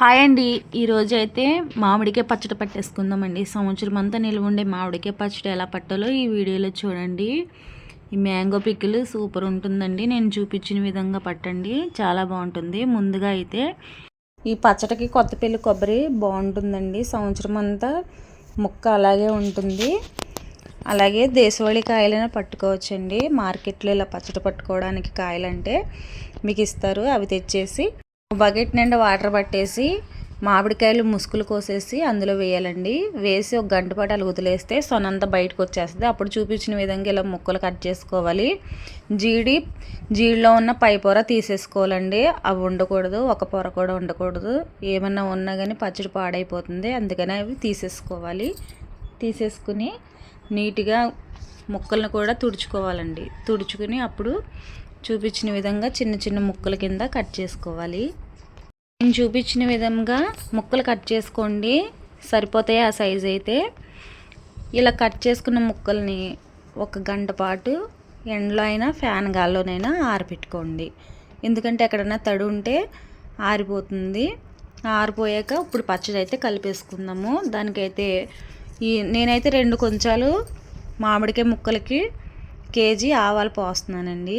Hi అండి. ఈరోజు అయితే మామిడికాయ పచ్చడి పట్టేసుకుందామండి. సంవత్సరం అంతా నిల్వ ఉండే మామిడికాయ పచ్చడి ఎలా పట్టాలో ఈ వీడియోలో చూడండి. ఈ మ్యాంగో పిక్కులు సూపర్ ఉంటుందండి. నేను చూపించిన విధంగా పట్టండి. చాలా బాగుంటుంది. ముందుగా అయితే ఈ పచ్చడికి కొత్తపల్లి కొబ్బరి బాగుంటుందండి. సంవత్సరం అంతా ముక్క అలాగే ఉంటుంది. అలాగే దేశవాళీ కాయలైనా పట్టుకోవచ్చండి. మార్కెట్లో ఇలా పచ్చడి పట్టుకోవడానికి కాయలంటే మీకు ఇస్తారు. అవి తెచ్చేసి బకెట్ నిండా వాటర్ పట్టేసి మామిడికాయలు ముసుగులు కోసేసి అందులో వేయాలండి. వేసి ఒక గంట పాటు అలా వదిలేస్తే సొనంతా బయటకు వచ్చేస్తుంది. అప్పుడు చూపించిన విధంగా ఇలా ముక్కలు కట్ చేసుకోవాలి. జీడి జీడిలో ఉన్న పై పొర తీసేసుకోవాలండి. అవి ఉండకూడదు ఒక పొర కూడా ఉండకూడదు. ఏమన్నా ఉన్నా కానీ పచ్చడి పాడైపోతుంది. అందుకని అవి తీసేసుకోవాలి. తీసేసుకుని నీట్గా ముక్కలను కూడా తుడుచుకోవాలండి. తుడుచుకుని అప్పుడు చూపించిన విధంగా చిన్న చిన్న ముక్కల కింద కట్ చేసుకోవాలి. నేను చూపించిన విధంగా ముక్కలు కట్ చేసుకోండి. సరిపోతాయి ఆ సైజ్ అయితే. ఇలా కట్ చేసుకున్న ముక్కల్ని ఒక గంట పాటు ఎండలో అయినా ఫ్యాన్ గాల్లోనైనా ఆరబెట్టుకోండి ఎందుకంటే ఎక్కడైనా తడి ఉంటే ఆరిపోతుంది. ఆరిపోయాక ఇప్పుడు పచ్చడి అయితే కలిపేసుకుందాము. దానికైతే ఈ నేనైతే రెండు కొంచాలు మామిడికాయ ముక్కలకి కేజీ ఆవాలు పోస్తున్నానండి.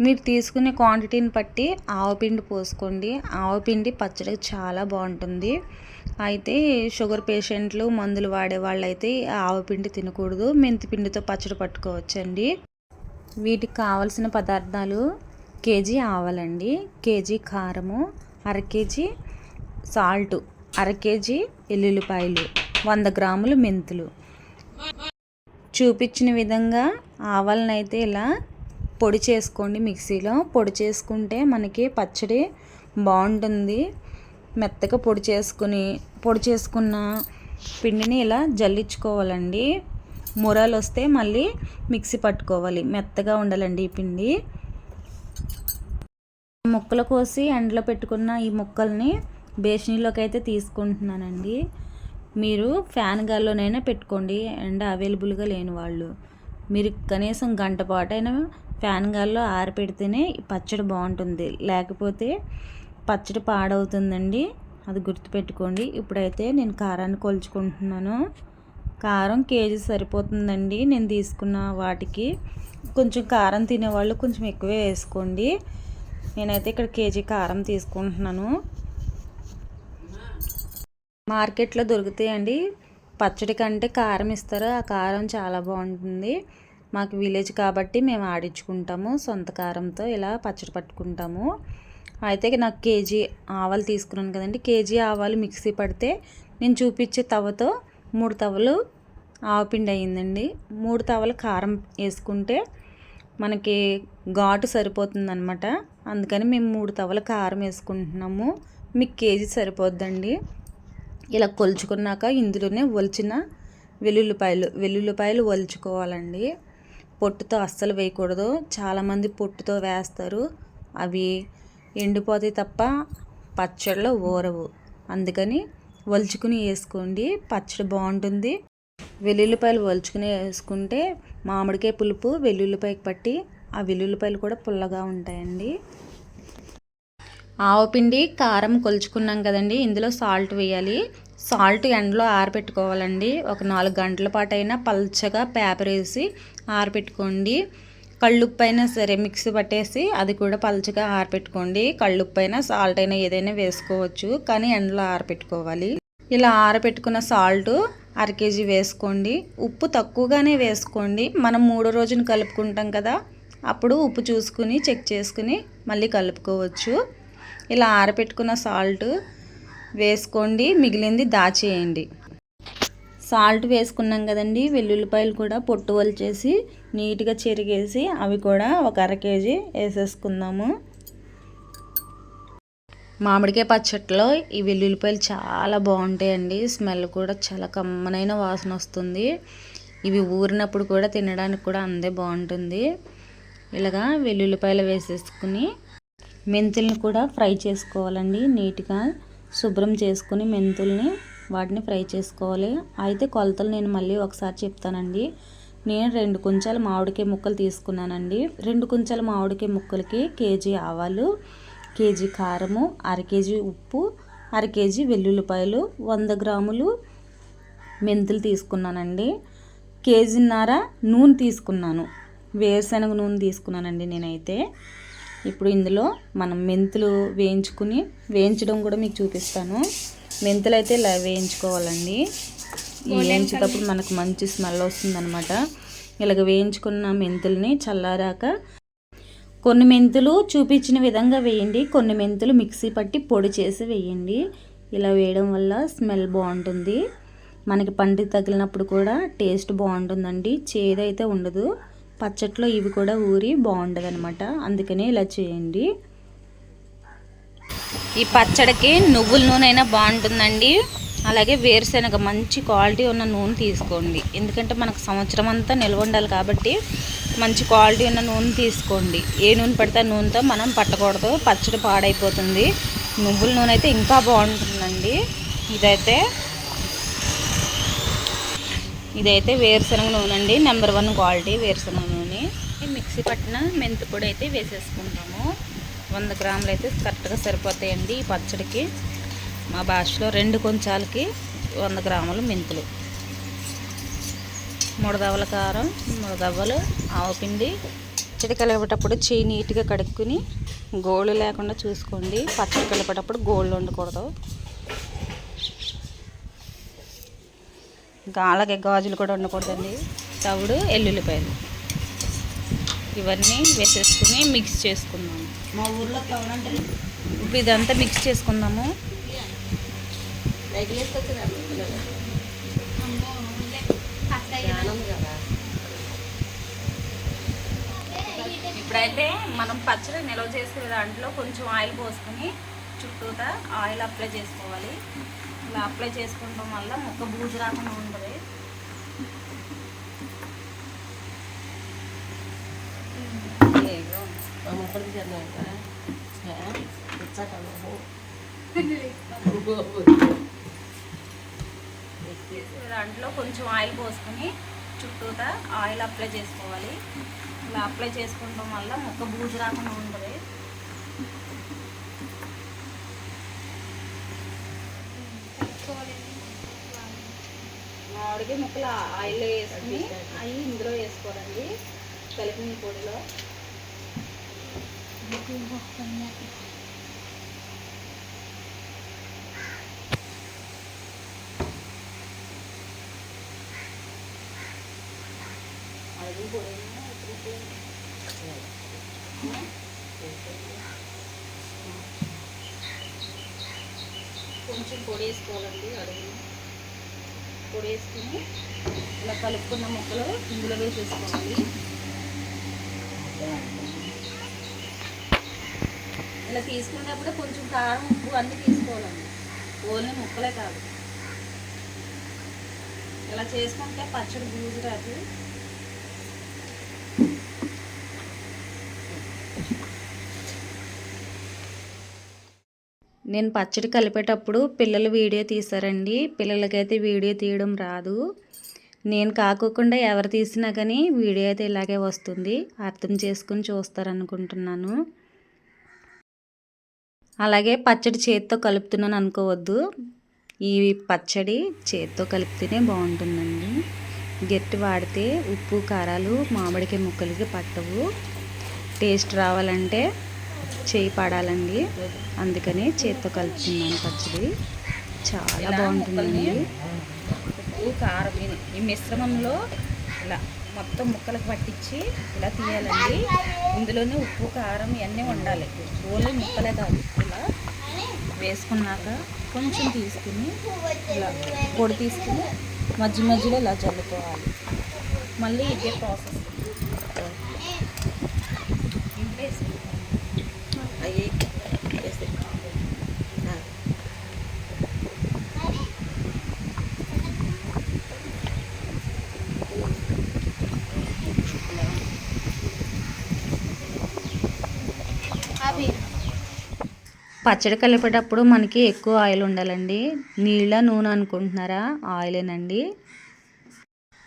మీరు తీసుకునే క్వాంటిటీని బట్టి ఆవపిండి పోసుకోండి. ఆవపిండి పచ్చడి చాలా బాగుంటుంది. అయితే షుగర్ పేషెంట్లు మందులు వాడే వాళ్ళైతే ఆవపిండి తినకూడదు. మెంతిపిండితో పచ్చడి పట్టుకోవచ్చండి. వీటికి కావలసిన పదార్థాలు కేజీ ఆవాలండి. కేజీ కారము అర కేజీ సాల్ట్ అర కేజీ ఎల్లుల్లిపాయలు వంద గ్రాములు మెంతులు. చూపించిన విధంగా ఆవాలనైతే ఇలా పొడి చేసుకోండి మిక్సీలో. పొడి చేసుకుంటే మనకి పచ్చడి బాగుంటుంది. మెత్తగా పొడి చేసుకుని పొడి చేసుకున్న పిండిని ఇలా జల్లించుకోవాలండి. మురాలు వస్తే మళ్ళీ మిక్సీ పట్టుకోవాలి. మెత్తగా ఉండాలండి ఈ పిండి. ముక్కలు కోసి ఎండలో పెట్టుకున్న ఈ ముక్కల్ని బేషనీలోకి అయితే తీసుకుంటున్నానండి. మీరు ఫ్యాన్ గాల్లోనైనా పెట్టుకోండి. ఎండ అవైలబుల్గా లేని వాళ్ళు. మీరు కనీసం గంట పాటైనా ఫ్యాన్ గాల్లో ఆరిపెడితేనే పచ్చడి బాగుంటుంది. లేకపోతే పచ్చడి పాడవుతుందండి. అది గుర్తుపెట్టుకోండి. ఇప్పుడైతే నేను కారాన్ని కొలుచుకుంటున్నాను. కారం కేజీ సరిపోతుందండి. నేను తీసుకున్న వాటికి. కొంచెం కారం తినేవాళ్ళు కొంచెం ఎక్కువే వేసుకోండి. నేనైతే ఇక్కడ కేజీ కారం తీసుకుంటున్నాను. మార్కెట్లో దొరుకుతాయండి. పచ్చడి కంటే కారం ఇస్తారు. ఆ కారం చాలా బాగుంటుంది. మాకు విలేజ్ కాబట్టి మేము ఆడించుకుంటాము సొంత కారంతో ఇలా పచ్చడి పట్టుకుంటాము. అయితే నాకు కేజీ ఆవాలు తీసుకున్నాను కదండి. కేజీ ఆవాలు మిక్సీ పడితే నేను చూపించే తవ్వతో మూడు తవ్వలు ఆవపిండి అయ్యిందండి మూడు తవ్వలు కారం వేసుకుంటే మనకి ఘాటు సరిపోతుందనమాట అందుకని మేము మూడు తవ్వల కారం వేసుకుంటున్నాము. మీకు కేజీ సరిపోద్దండి. ఇలా కొలుచుకున్నాక ఇందులోనే ఒలిచిన వెల్లుల్లిపాయలు వెల్లుల్లిపాయలు ఒలుచుకోవాలండి. పొట్టుతో అస్సలు వేయకూడదు. చాలామంది పొట్టుతో వేస్తారు. అవి ఎండిపోతాయి తప్ప పచ్చడిలో ఊరవు. అందుకని వలుచుకుని వేసుకోండి. పచ్చడి బాగుంటుంది. వెల్లుల్లిపాయలు వలుచుకుని వేసుకుంటే మామిడికాయ పులుపు వెల్లుల్లిపాయకి పట్టి ఆ వెల్లుల్లిపాయలు కూడా పుల్లగా ఉంటాయండి. ఆవపిండి కారం కొలుచుకున్నాం కదండి. ఇందులో సాల్ట్ వేయాలి. సాల్ట్ ఎండలో ఆరబెట్టుకోవాలండి ఒక నాలుగు గంటల పాటు అయినా పల్చగా పేపర్ వేసి ఆరబెట్టుకోండి కళ్ళుప్పు అయినా సరే మిక్సీ పట్టేసి అది కూడా పల్చగా ఆరబెట్టుకోండి కళ్ళుప్పు అయినా సాల్ట్ అయినా ఏదైనా వేసుకోవచ్చు కానీ ఎండలో ఆరబెట్టుకోవాలి ఇలా ఆరబెట్టుకున్న సాల్ట్ అర కేజీ వేసుకోండి. ఉప్పు తక్కువగానే వేసుకోండి. మనం మూడో రోజున కలుపుకుంటాం కదా అప్పుడు ఉప్పు చూసుకుని చెక్ చేసుకుని మళ్ళీ కలుపుకోవచ్చు. ఇలా ఆరబెట్టుకున్న సాల్ట్ వేసుకోండి మిగిలింది దాచేయండి. సాల్ట్ వేసుకున్నాం కదండి వెల్లుల్లిపాయలు కూడా పొట్టు వలిచేసి నీట్గా చెరిగేసి అవి కూడా ఒక అర కేజీ వేసేసుకుందాము. మామిడికాయ పచ్చట్లో ఈ వెల్లుల్లిపాయలు చాలా బాగుంటాయండి స్మెల్ కూడా చాలా కమ్మనైన వాసన వస్తుంది. ఇవి ఊరినప్పుడు కూడా తినడానికి కూడా అందే బాగుంటుంది. ఇలాగా వెల్లుల్లిపాయలు వేసేసుకుని మెంతుల్ని కూడా ఫ్రై చేసుకోవాలండి నీట్గా. శుభ్రం చేసుకుని మెంతుల్ని వాటిని ఫ్రై చేసుకోవాలి. అయితే కొలతలు నేను మళ్ళీ ఒకసారి చెప్తానండి. నేను రెండు కుంచాల మామిడికాయ ముక్కలు తీసుకున్నానండి. రెండు కుంచాల మామిడికాయ ముక్కలకి కేజీ ఆవాలు కేజీ కారము అర కేజీ ఉప్పు అర కేజీ వెల్లుల్లిపాయలు వంద గ్రాములు మెంతులు తీసుకున్నానండి. కేజీన్నర నూనె తీసుకున్నాను. వేరుశనగ నూనె తీసుకున్నానండి నేనైతే. ఇప్పుడు ఇందులో మనం మెంతులు వేయించుకుని వేయించడం కూడా మీకు చూపిస్తాను. మెంతులు అయితే ఇలా వేయించుకోవాలండి. వేయించేటప్పుడు మనకు మంచి స్మెల్ వస్తుందన్నమాట. ఇలాగ వేయించుకున్న మెంతుల్ని చల్లారాక కొన్ని మెంతులు చూపించిన విధంగా వేయండి. కొన్ని మెంతులు మిక్సీ పట్టి పొడి చేసి వేయండి. ఇలా వేయడం వల్ల స్మెల్ బాగుంటుంది. మనకి పంటి తగిలినప్పుడు కూడా టేస్ట్ బాగుంటుందండి. చేదైతే ఉండదు. పచ్చట్లో ఇవి కూడా ఊరి బాగుంటుంది అనమాట అందుకనే ఇలా చేయండి. ఈ పచ్చడికి నువ్వుల నూనె అయినా బాగుంటుందండి. అలాగే వేరుశనగ మంచి క్వాలిటీ ఉన్న నూనె తీసుకోండి. ఎందుకంటే మనకు సంవత్సరం అంతా నిల్వ ఉండాలి కాబట్టి మంచి క్వాలిటీ ఉన్న నూనె తీసుకోండి. ఏ నూనె పడితే నూనెతో మనం పట్టకూడదు. పచ్చడి పాడైపోతుంది. నువ్వుల నూనె అయితే ఇంకా బాగుంటుందండి. ఇదైతే ఇదైతే వేరుశనగ నూనె అండి నెంబర్ వన్ క్వాలిటీ వేరుశనగ నూనె. మిక్సీ పట్టిన మెంతి పొడి అయితే వేసేసుకుంటాము. వంద గ్రాములు అయితే కరెక్ట్గా సరిపోతాయండి ఈ పచ్చడికి. మా భాషలో రెండు కొంచాలకి వంద గ్రాములు మెంతులు. మూడు దవ్వల కారం మూడదవ్వలు ఆవపిండి పచ్చడి కలిపేటప్పుడు చేయి నీట్గా కడుక్కుని గోళ్ళు లేకుండా చూసుకోండి. పచ్చడి కలిపేటప్పుడు గోళ్ళు ఉండకూడదు అలాగే గాజులు కూడా ఉండకూడదండి. తవుడు ఎల్లుల్లిపాయలు. ఇవన్నీ వేసేసుకుని మిక్స్ చేసుకుందాము. మా ఊర్లో ఇప్పుడు ఇదంతా మిక్స్ చేసుకుందాము. ఇప్పుడైతే మనం పచ్చడి నిల్వ చేసుకునే దాంట్లో కొంచెం ఆయిల్ పోసుకొని చుట్టూతా ఆయిల్ అప్లై చేసుకోవాలి. ఇలా అప్లై చేసుకోవడం వల్ల ముక్క బూజు రాకుండా ఉంటుంది. దాంట్లో కొంచెం ఆయిల్ పోసుకొని చుట్టూతా ఆయిల్ అప్లై చేసుకోవాలి. ఇలా అప్లై చేసుకోవడం వల్ల ముక్క బూజు రాకుండా ఉంటుంది. మామిడికి ముక్కలు ఆయిల్ వేసుకుని అవి ఇందులో వేసుకోవాలండి. కలిపిన పొడిలో. కొంచెం పొడి వేసుకోవాలండి అడుగు పొడి వేసుకుని ఇలా కలుపుకున్న ముక్కలు ఇందులో వేసేసుకోవాలి. ఇలా తీసుకునేటప్పుడు కొంచెం కారం ఉప్పు అన్నీ తీసుకోవాలండి. ఓన్లీ ముక్కలే కాదు. ఇలా చేసుకుంటే పచ్చడి బూజు రాదు నేను పచ్చడి కలిపేటప్పుడు పిల్లలు వీడియో తీశారండి. పిల్లలకైతే వీడియో తీయడం రాదు. నేను కాకోకుండా ఎవరు తీసినా కానీ వీడియో అయితే ఇలాగే వస్తుంది. అర్థం చేసుకుని చూస్తారనుకుంటున్నాను. అలాగే పచ్చడి చేతితో కలుపుతున్నాను అనుకోవద్దు. ఈ పచ్చడి చేతితో కలిపితేనే బాగుంటుందండి. గట్టి వాడితే ఉప్పు కారాలు మామిడికాయ ముక్కలకి పట్టవు. టేస్ట్ రావాలంటే చేయి పడాలండి. అందుకని చేత్తో కలుపుతున్నాను పచ్చడి. చాలా బాగుంటుందండి. ఉప్పు కారం ఈ మిశ్రమంలో ఇలా మొత్తం ముక్కలకు పట్టించి ఇలా తీయాలండి. ఇందులోనే ఉప్పు కారం ఇవన్నీ ఉండాలి ఓన్లీ ముక్కలే కాదు. ఇలా వేసుకున్నాక కొంచెం తీసుకుని ఇలా పొడి తీసుకుని మధ్య మధ్యలో ఇలా చల్లుకోవాలి. మళ్ళీ ఇదే ప్రాసెస్. అవి పచ్చడి కలిపేటప్పుడు మనకి ఎక్కువ ఆయిల్ ఉండాలండి. నీళ్ళ నూనె అనుకుంటున్నారా? ఆయిలేనండి.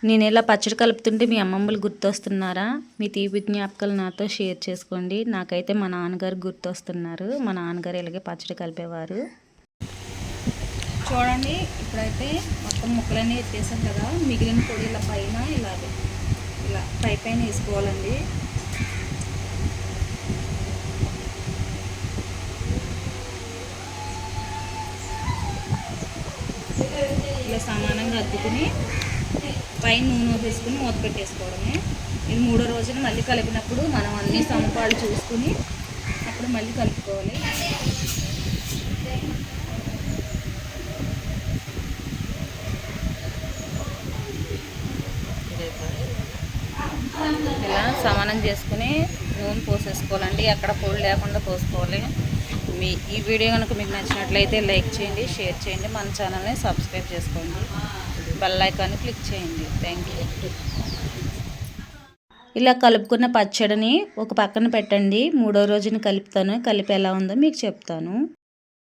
నేను ఇలా పచ్చడి కలుపుతుంటే మీ అమ్మమ్మలు గుర్తొస్తున్నారా? మీ తీపి జ్ఞాపకాలు నాతో షేర్ చేసుకోండి. నాకైతే మా నాన్నగారు గుర్తొస్తున్నారు. మా నాన్నగారు ఇలాగే పచ్చడి కలిపేవారు. చూడండి ఇప్పుడైతే మొత్తం ముక్కలన్నీ ఎత్తేసాం కదా. మిగిలిన పొడి ఇలా పైన ఇలాగే ఇలా పై పైన వేసుకోవాలండి. ఇలా సమానంగా అద్దుకుని పైన నూనె వేసుకుని మూత పెట్టేసుకోవడమే. ఇది మూడో రోజున మళ్ళీ కలిపినప్పుడు మనం అన్ని సమపాలు చూసుకుని అప్పుడు మళ్ళీ కలుపుకోవాలి. ఇలా సమానం చేసుకుని నూనె పోసేసుకోవాలండి. ఎక్కడ పొడి లేకుండా పోసుకోవాలి. మీ ఈ వీడియో కనుక మీకు నచ్చినట్లయితే లైక్ చేయండి షేర్ చేయండి. మన ఛానల్ని సబ్స్క్రైబ్ చేసుకోండి. బెల్ ఐకాన్ని క్లిక్ చేయండి. థ్యాంక్ యూ ఇలా కలుపుకున్న పచ్చడిని ఒక పక్కన పెట్టండి. మూడో రోజున కలుపుతాను. కలిపి ఎలా ఉందో మీకు చెప్తాను.